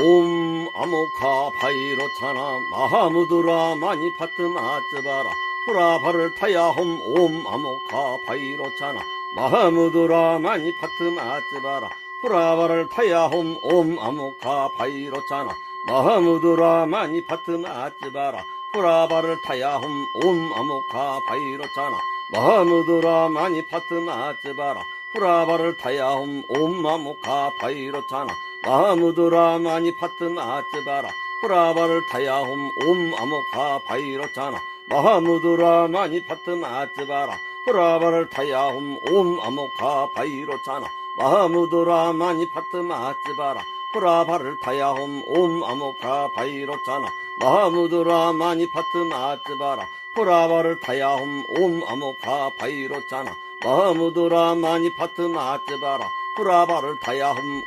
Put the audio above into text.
옴 아모카 바이로차나 마하무드라 마니 파트 마츠바라. 프라바를 타야 홈 옴 아모카 바이로차나 마하무드라 마니 파트 마츠바라. 프라바를 타야 홈 옴 아모카 바이로차나 마하무드라 마니 파트 마츠바라. 프라바를 타야 홈 옴 아모카 바이로차나 마하무드라 마니 파트 마츠바라. 프라바를 타야 홈 옴 아모카 바이로차나 마하무드라 마니 파트 마츠바라. 프라바를 타야 홈 옴 아모카 바이로차나. 마하무드라 마니 파트 마츠바라. 프라바를 타야 홈 옴 아모카 바이로차나. 마하무드라 마니 파트 마츠바라. 프라바를 타야 홈 옴 아모카 바이로차나. 마하무드라 마니 파트 마츠바라. 프라바를 타야 홈 옴 아모카 바이로차나. 마하무드라 마니 파트 마츠바라. 프라바를 타야홈 옴